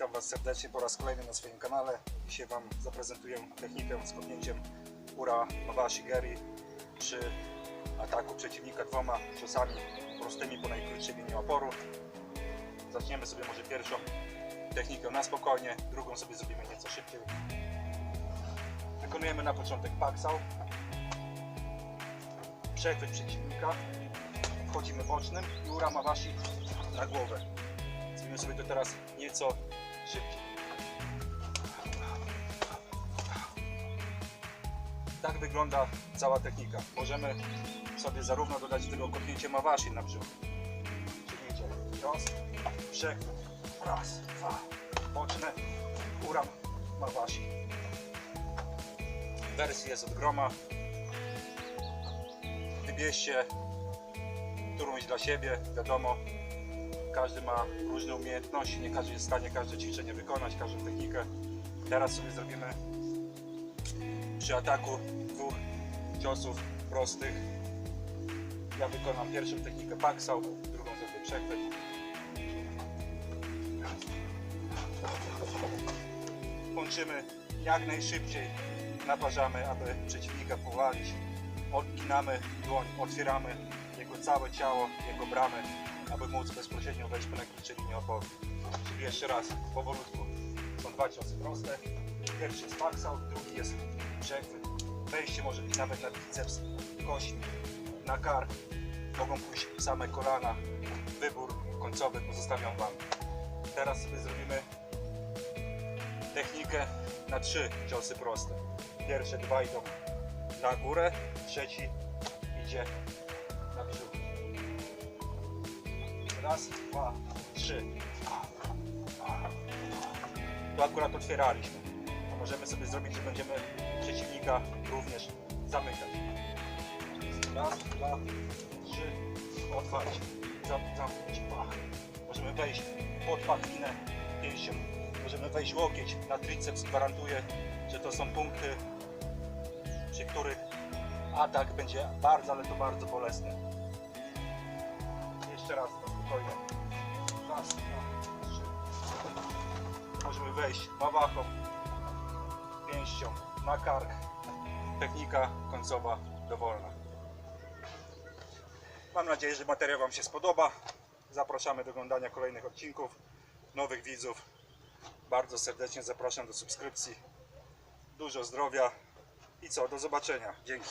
Witam Was serdecznie po raz kolejny na swoim kanale. Dzisiaj Wam zaprezentuję technikę z kopnięciem Ura Mawashi Geri przy ataku przeciwnika dwoma ciosami prostymi po najkrótszej linii oporu. Zaczniemy sobie może pierwszą technikę na spokojnie, drugą sobie zrobimy nieco szybciej. Wykonujemy na początek paksał. Przechwyt przeciwnika. Wchodzimy bocznym i Ura Mawashi na głowę. Zrobimy sobie to teraz nieco. Tak wygląda cała technika. Możemy sobie zarówno dodać do tego kopnięcie mawashi na brzuch. Czyli idzie przechwyt, raz, dwa, boczne, uram, mawashi. Wersji jest od groma. Wybierzcie którąś dla siebie, wiadomo, każdy ma różne umiejętności, nie każdy jest w stanie każde ćwiczenie wykonać, każdą technikę. Teraz sobie zrobimy przy ataku dwóch ciosów prostych. Ja wykonam pierwszą technikę paksał, drugą zrobię przechwyt. Kończymy jak najszybciej, naparzamy, aby przeciwnika powalić. Odginamy dłoń, otwieramy jego całe ciało, jego bramy, aby móc bezpośrednio wejść po najkrótszej linii oporu. Czyli jeszcze raz, powolutku. Są dwa ciosy proste. Pierwszy jest paksał, drugi jest przechwyt. Wejście może być nawet na biceps, kość, na kark. Mogą pójść same kolana. Wybór końcowy pozostawiam Wam. Teraz sobie zrobimy technikę na trzy ciosy proste. Pierwsze dwa idą na górę, trzeci idzie na brzuch. Raz, dwa, trzy. Tu akurat otwieraliśmy. A możemy sobie zrobić, że będziemy przeciwnika również zamykać. Raz, dwa, trzy. Otwarcie. Zam- Zamknąć. Możemy wejść pod pachwinę pięścią. Możemy wejść łokieć na triceps. Gwarantuję, że to są punkty, przy których atak będzie bardzo, ale to bardzo bolesny. Jeszcze raz na spokojnie. Raz, dwa, trzy. Możemy wejść mawachą, pięścią na kark. Technika końcowa dowolna. Mam nadzieję, że materiał Wam się spodoba. Zapraszamy do oglądania kolejnych odcinków. Nowych widzów bardzo serdecznie zapraszam do subskrypcji. Dużo zdrowia i co, do zobaczenia. Dzięki.